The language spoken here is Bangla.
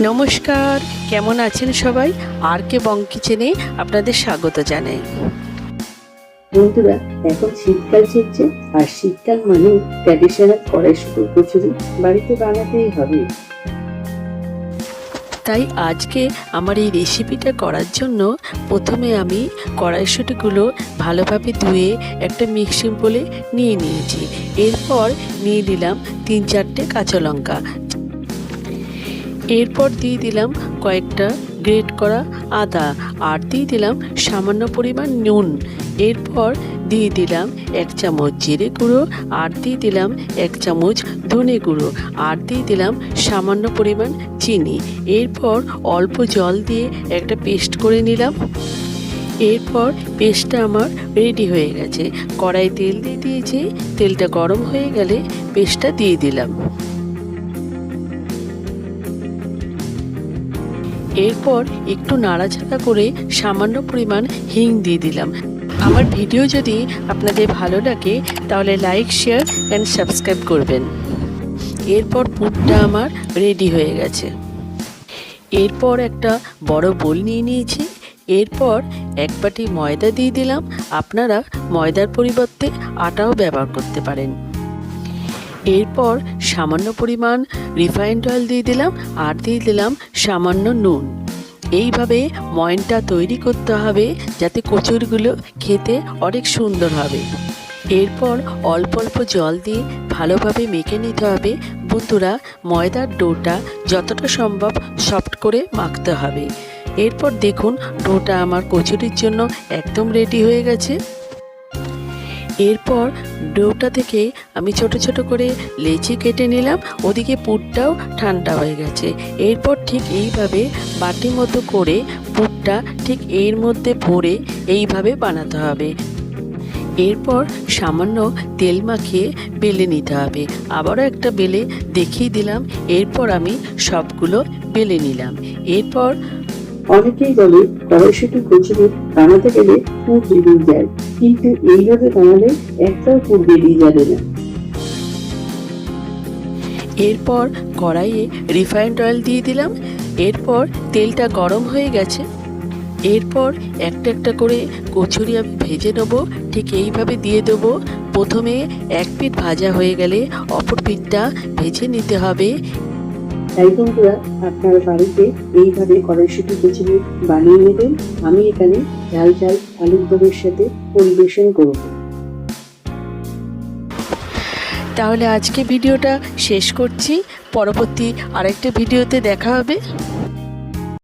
নমস্কার কেমন আছেন সবাই? আর কে বং কিচেনে আপনাদের স্বাগত জানাই। বন্ধুরা এখন শীতকাল চলছে আর শীতকাল মানে ট্র্যাডিশনাল কড়াইশুটি কচুরি বাড়িতে বানাতেই হবে। তাই আজকে আমার এই রেসিপিটা করার জন্য প্রথমে আমি কড়াইশুটিগুলো ভালোভাবে ধুয়ে একটা মিক্সিং বলে নিয়ে নিয়েছি। এরপর নিয়ে নিলাম তিন চারটে কাঁচা লঙ্কা। এরপর দিয়ে দিলাম কয়েকটা গ্রেট করা আদা আর দিয়ে দিলাম সামান্য পরিমাণ নুন। এরপর দিয়ে দিলাম এক চামচ জিরে গুঁড়ো আর দিয়ে দিলাম এক চামচ ধনে গুঁড়ো আর দিয়ে দিলাম সামান্য পরিমাণ চিনি। এরপর অল্প জল দিয়ে একটা পেস্ট করে নিলাম। এরপর পেস্টটা আমার রেডি হয়ে গেছে। কড়াই তেল দিয়ে দিয়েছি। তেলটা গরম হয়ে গেলে পেস্টটা দিয়ে দিলাম। এরপর একটু নাড়াচাড়া করে সামান্য পরিমাণ হিং দিয়ে দিলাম। আমার ভিডিও যদি আপনাদের ভালো লাগে, তাহলে লাইক, শেয়ার অ্যান্ড সাবস্ক্রাইব করবেন। এরপর পুরটা আমার রেডি হয়ে গেছে। এরপর একটা বড় বোল নিয়ে নিয়েছি। এরপর এক বাটি ময়দা দিয়ে দিলাম। আপনারা ময়দার পরিবর্তে আটাও ব্যবহার করতে পারেন। এরপর সামান্য পরিমাণ রিফাইন্ড অয়েল দিয়ে দিলাম আর দিয়ে দিলাম সামান্য নুন। এইভাবে ময়নটা তৈরি করতে হবে যাতে কচুরগুলো খেতে অনেক সুন্দর হবে। এরপর অল্প অল্প জল দিয়ে ভালোভাবে মেখে নিতে হবে। বন্ধুরা, ময়দার ডোটা যতটা সম্ভব সফট করে মাখতে হবে। এরপর দেখুন, ডোটা আমার কচুরির জন্য একদম রেডি হয়ে গেছে। এরপর ডোটা থেকে আমি ছোট ছোট করে লেচি কেটে নিলাম, ওদিকে পুরটাও ঠান্ডা হয়ে গেছে। এরপর ঠিক এইভাবে বাটি মতো করে পুরটা ঠিক এর মধ্যে ভরে এইভাবে বানাতে হবে। এরপর সামান্য তেল মাখিয়ে বেলে নিতে হবে। আবারও একটা বেলে দেখিয়ে দিলাম, এরপর আমি সবগুলো বেলে নিলাম। এরপর অনেকেই বলে কড়াইশুটি কচুরি বানাতে গেলে পুর বেরিয়ে যায়। কিন্তু এইভাবে বানালে একটাও পুর বেরিয়ে যাবে না। এরপর কড়াইয়ে রিফাইন্ড অয়েল দিয়ে দিলাম। এরপর তেলটা গরম হয়ে গেছে। এরপর একটা একটা করে কচুরি আমি ভেজে নেব। ঠিক এইভাবে দিয়ে দেবো। প্রথমে এক পিঠ ভাজা হয়ে গেলে অপর পিঠটা ভেজে নিতে হবে। তাই বন্ধুরা আপনার বাড়িতে এইভাবে কড়াইশুটি কচুরি বানিয়ে নেবেন। আমি এখানে ঝাল ঝাল আলুর দমের সাথে পরিবেশন করব। তাহলে আজকে ভিডিওটা শেষ করছি। পরবর্তী আরেকটা ভিডিওতে দেখা হবে।